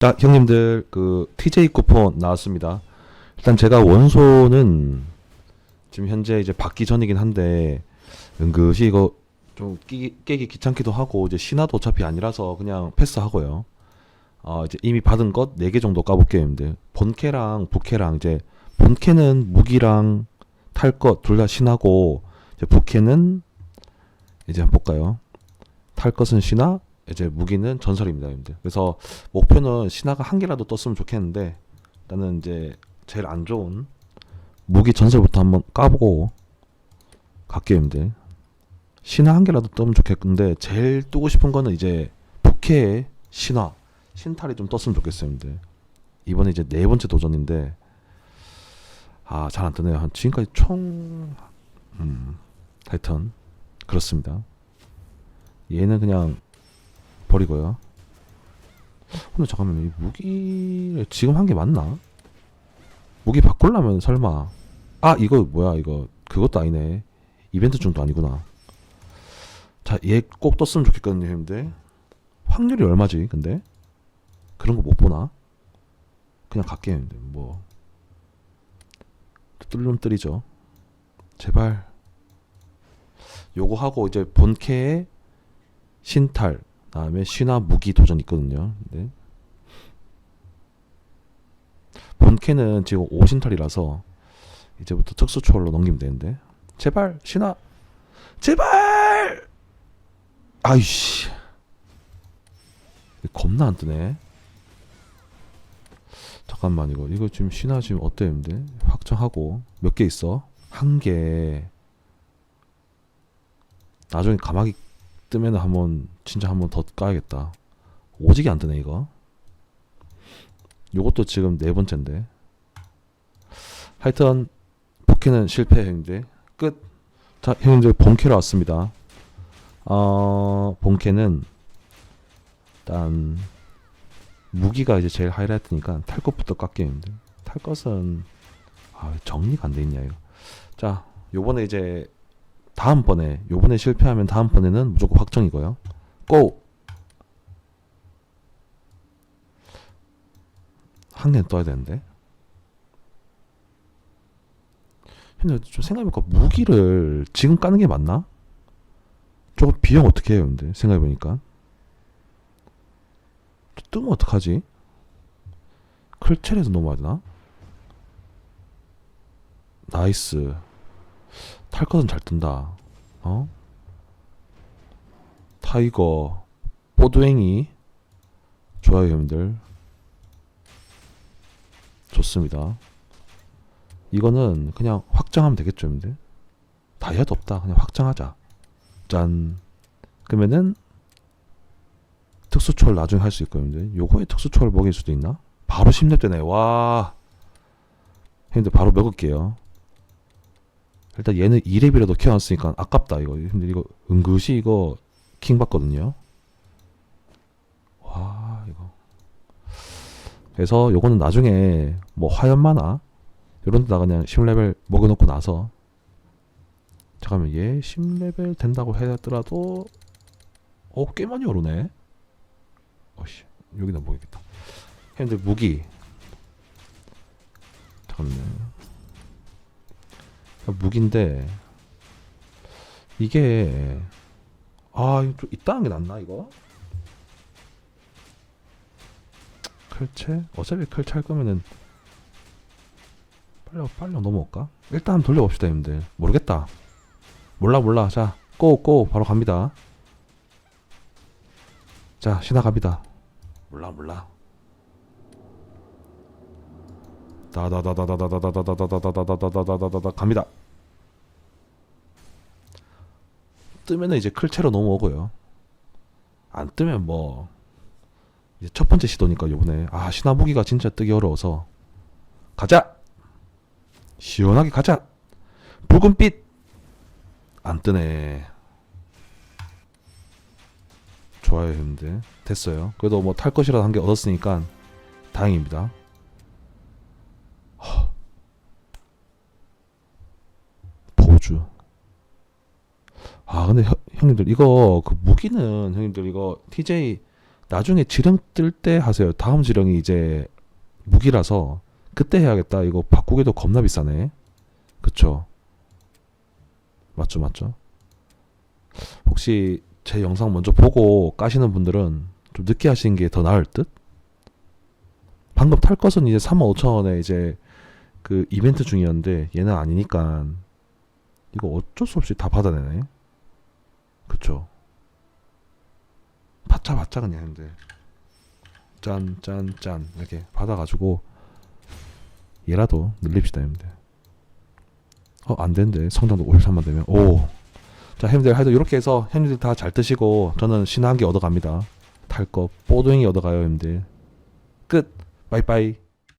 자, 형님들 그 TJ 쿠폰 나왔습니다. 일단 제가 원소는 지금 현재 이제 받기 전이긴 한데 은근히 이거 좀 끼, 깨기 귀찮기도 하고 이제 신화도 어차피 아니라서 그냥 패스하고요. 어 이제 이미 받은 것 4개 정도 까볼게요, 형님들. 본캐랑 부캐랑 이제 본캐는 무기랑 탈 것 둘 다 신하고 이제 부캐는 이제 한번 볼까요? 탈 것은 신화, 이제 무기는 전설입니다, 형님들. 그래서 목표는 신화가 한 개라도 떴으면 좋겠는데 일단은 이제 제일 안 좋은 무기 전설부터 한번 까보고 갈게요, 형님들. 신화 한 개라도 뜨면 좋겠는데 제일 뜨고 싶은 거는 이제 부캐의 신화 신탈이 좀 떴으면 좋겠어요, 형님들. 이번에 이제 네 번째 도전인데 아 잘 안 뜨네요. 한 지금까지 총 음, 하여튼 그렇습니다. 얘는 그냥 버리고요. 근데 잠깐만 이 무기를 지금 한 게 맞나? 무기 바꾸려면 설마. 아 이거 뭐야 이거. 그것도 아니네. 이벤트 중도 아니구나. 자 얘 꼭 떴으면 좋겠거든요 형님들. 확률이 얼마지 근데? 그런 거 못 보나? 그냥 갈게요 형님들. 뭐. 뚫으면 뜨리죠. 제발. 요거 하고 이제 본캐의 신탈 다음에 신화 무기 도전 있거든요. 네. 본캐는 지금 5신탈이라서 이제부터 특수 초월로 넘기면 되는데. 제발 신화 제발! 아이씨. 겁나 안 뜨네. 잠깐만 이거. 이거 지금 신화 지금 어때요? 근데? 확정하고. 몇 개 있어? 한 개. 나중에 가마귀 뜨면 한번 진짜 한 번 더 까야겠다. 오지게 안 뜨네 이거. 요것도 지금 네 번째인데. 하여튼 포켓은 실패 형님들 끝. 자 형님들 본캐로 왔습니다. 어 본캐는 일단 무기가 이제 제일 하이라이트니까 탈 것부터 깎게요 형님들. 탈 것은 아 정리가 안 돼 있냐 이거. 자 요번에 이제 다음번에 요번에 실패하면 다음번에는 무조건 확정이고요. 고! 한 개는 떠야 되는데. 근데 좀 생각해보니까 무기를 지금 까는 게 맞나? 저거 비용 어떻게 해요, 근데? 생각해보니까. 뜨면 어떡하지? 클첼에서 넘어야 되나? 나이스. 탈 것은 잘 뜬다. 어? 타이거, 뽀드행이 좋아요, 형님들. 좋습니다. 이거는 그냥 확정하면 되겠죠, 형님들. 다이아도 없다. 그냥 확정하자. 짠. 그러면은 특수초월 나중에 할수 형님들. 요거에 특수초월 먹일 수도 있나? 바로 10렙 되네. 와. 형님들 바로 먹을게요. 일단 얘는 2렙이라도 키워놨으니까 아깝다 이거 근데 이거 은근히 이거 킹 받거든요. 와 이거. 그래서 요거는 나중에 뭐 화염 만화 요런 데다 그냥 10레벨 먹여놓고 나서 잠깐만 얘 10레벨 된다고 하더라도 어 꽤 많이 오르네. 어씨 여기다 먹야겠다. 근데 무기. 잠깐만요. 무기인데 이게 아 이거 좀 이따한 게 낫나 이거? 클체? 어차피 클체 할 거면은 빨리 빨리 넘어올까? 일단 돌려봅시다 형님들 모르겠다 몰라 몰라 자꼬꼬 바로 갑니다 자 신화 갑니다 몰라 몰라 다다다다다다다다다다다다다다다다다다 갑니다. 뜨면은 이제 클체로 넘어오고요. 안 뜨면 뭐 이제 첫 번째 시도니까 요번에 아 신화무기가 진짜 뜨기 어려워서 가자. 시원하게 가자. 붉은빛 안 뜨네. 좋아요, 형님들. 됐어요. 그래도 뭐 탈 것이라도 한개 얻었으니까 다행입니다. 보주. 아 근데 형, 형님들 이거 그 무기는 형님들 이거 TJ 나중에 지령 뜰 때 하세요. 다음 지령이 이제 무기라서 그때 해야겠다. 이거 바꾸기도 겁나 비싸네. 그쵸? 맞죠, 맞죠? 혹시 제 영상 먼저 보고 까시는 분들은 좀 늦게 하시는 게 더 나을 듯? 방금 탈 것은 이제 35,000원에 이제 그 이벤트 중이었는데 얘는 아니니까 이거 어쩔 수 없이 다 받아내네. 그쵸? 받자 그냥 형들. 짠짠짠 이렇게 받아가지고 얘라도 늘립시다 형들. 어 안되는데 성당도 53만 되면 오. 자 형들 하여튼 이렇게 해서 형님들 다잘 뜨시고 저는 개 얻어갑니다. 탈 거 뽀동이 얻어가요 형들. 끝. 바이바이.